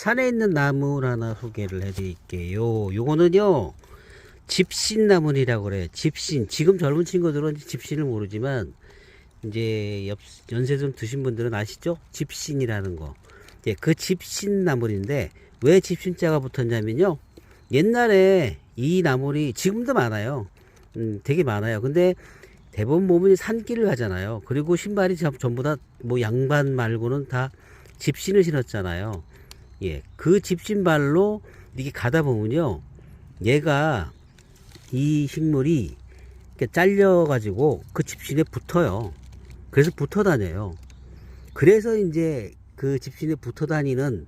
산에 있는 나물 하나 소개를 해드릴게요. 요거는요, 집신나물이라고 그래요. 집신. 지금 젊은 친구들은 집신을 모르지만, 이제 옆, 연세 좀 드신 분들은 아시죠? 집신이라는 거. 예, 그 집신나물인데, 왜 집신자가 붙었냐면요. 옛날에 이 나물이 지금도 많아요. 음, 되게 많아요. 근데 대부분 보면 산길을 가잖아요. 그리고 신발이 전- 전부 다 뭐 양반 말고는 다 집신을 신었잖아요. 예, 그 집신발로 이렇게 가다 보면요. 얘가 이 식물이 이렇게 잘려가지고 그 집신에 붙어요. 그래서 붙어 다녀요. 그래서 이제 그 집신에 붙어 다니는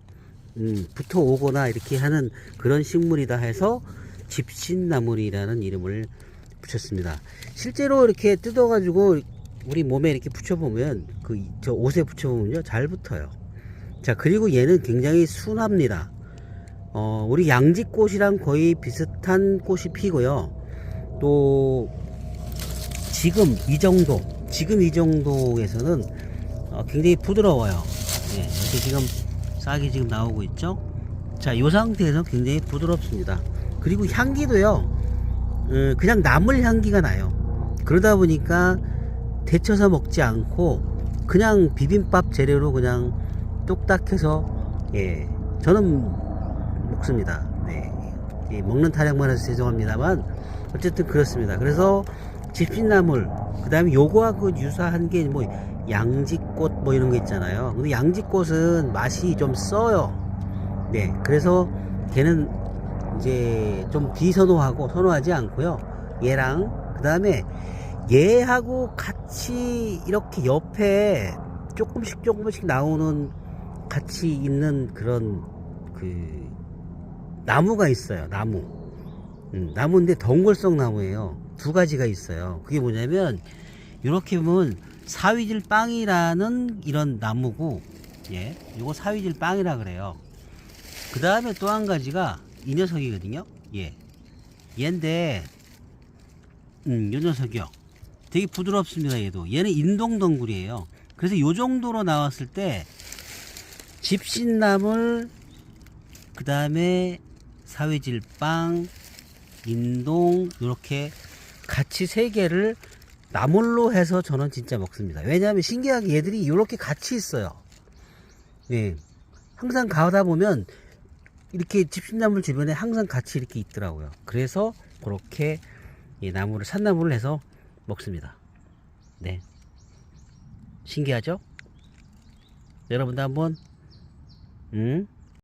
음, 붙어 오거나 이렇게 하는 그런 식물이다 해서 집신나물이라는 이름을 붙였습니다. 실제로 이렇게 뜯어가지고 우리 몸에 이렇게 붙여보면 그 저 옷에 붙여보면요 잘 붙어요. 자 그리고 얘는 굉장히 순합니다. 어, 우리 양지꽃이랑 거의 비슷한 꽃이 피고요. 또 지금 이 정도, 지금 이 정도에서는 어, 굉장히 부드러워요. 예, 이렇게 지금 싹이 지금 나오고 있죠. 자, 이 상태에서 굉장히 부드럽습니다. 그리고 향기도요, 어, 그냥 나물 향기가 나요. 그러다 보니까 데쳐서 먹지 않고 그냥 비빔밥 재료로 그냥 뚝딱 해서 예, 저는 먹습니다. 네. 예, 먹는 타령만 해서 죄송합니다만 어쨌든 그렇습니다. 그래서 집신나물 그 다음에 요거하고 유사한 게 뭐 양지꽃 뭐 이런 거 있잖아요. 근데 양지꽃은 맛이 좀 써요. 네. 그래서 걔는 이제 좀 비선호하고 선호하지 않고요. 얘랑 그 다음에 얘하고 같이 이렇게 옆에 조금씩 조금씩 나오는 같이 있는 그런 그 나무가 있어요. 나무. 음, 나무인데 덩굴성 나무예요. 두 가지가 있어요. 그게 뭐냐면 이렇게 보면 사위질 빵이라는 이런 나무고 예, 요거 사위질 빵이라 그래요. 그 다음에 또 한 가지가 이 녀석이거든요. 예, 얘인데 음, 요 녀석이요. 되게 부드럽습니다. 얘도. 얘는 인동 덩굴이에요. 그래서 요 정도로 나왔을 때 집신나물 그 다음에 사회질빵, 인동 이렇게 같이 세 개를 나물로 해서 저는 진짜 먹습니다. 왜냐하면 신기하게 얘들이 이렇게 같이 있어요. 네, 항상 가다 보면 이렇게 집신나물 주변에 항상 같이 이렇게 있더라고요. 그래서 그렇게 이 나무를 산나물을 해서 먹습니다. 네, 신기하죠? 여러분도 한번 음?